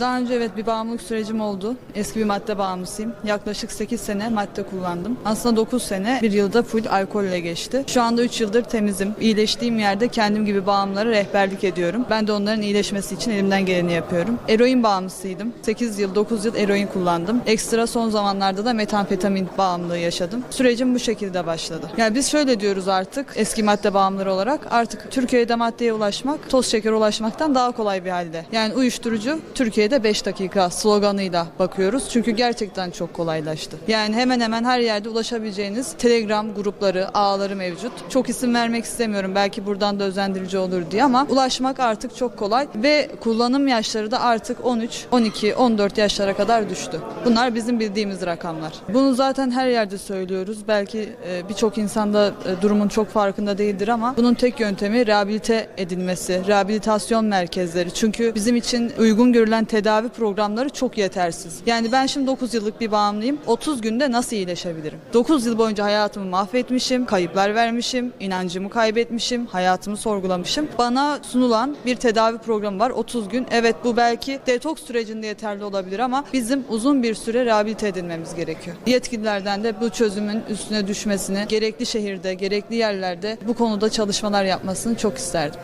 Daha önce evet bir bağımlılık sürecim oldu. Eski bir madde bağımlısıyım. Yaklaşık 8 sene madde kullandım. Aslında 9 sene bir yılda full alkolle geçti. Şu anda 3 yıldır temizim. İyileştiğim yerde kendim gibi bağımlılara rehberlik ediyorum. Ben de onların iyileşmesi için elimden geleni yapıyorum. Eroin bağımlısıydım. 8 yıl 9 yıl eroin kullandım. Ekstra son zamanlarda da metamfetamin bağımlılığı yaşadım. Sürecim bu şekilde başladı. Yani biz şöyle diyoruz artık eski madde bağımlıları olarak artık Türkiye'de maddeye ulaşmak toz şeker ulaşmaktan daha kolay bir halde. Yani uyuşturucu Türkiye'de 5 dakika sloganıyla bakıyoruz. Çünkü gerçekten çok kolaylaştı. Yani hemen hemen her yerde ulaşabileceğiniz Telegram grupları, ağları mevcut. Çok isim vermek istemiyorum. Belki buradan da özendirici olur diye ama ulaşmak artık çok kolay ve kullanım yaşları da artık 13, 12, 14 yaşlara kadar düştü. Bunlar bizim bildiğimiz rakamlar. Bunu zaten her yerde söylüyoruz. Belki e, birçok insan da e, durumun çok farkında değildir ama bunun tek yöntemi rehabilite edilmesi, rehabilitasyon merkezleri. Çünkü bizim için uygun görülen tedavi programları çok yetersiz. Yani ben şimdi 9 yıllık bir bağımlıyım. 30 günde nasıl iyileşebilirim? 9 yıl boyunca hayatımı mahvetmişim, kayıplar vermişim, inancımı kaybetmişim, hayatımı sorgulamışım. Bana sunulan bir tedavi programı var 30 gün. Evet bu belki detoks sürecinde yeterli olabilir ama bizim uzun bir süre rehabilite edilmemiz gerekiyor. Yetkililerden de bu çözümün üstüne düşmesini, gerekli şehirde, gerekli yerlerde bu konuda çalışmalar yapmasını çok isterdim.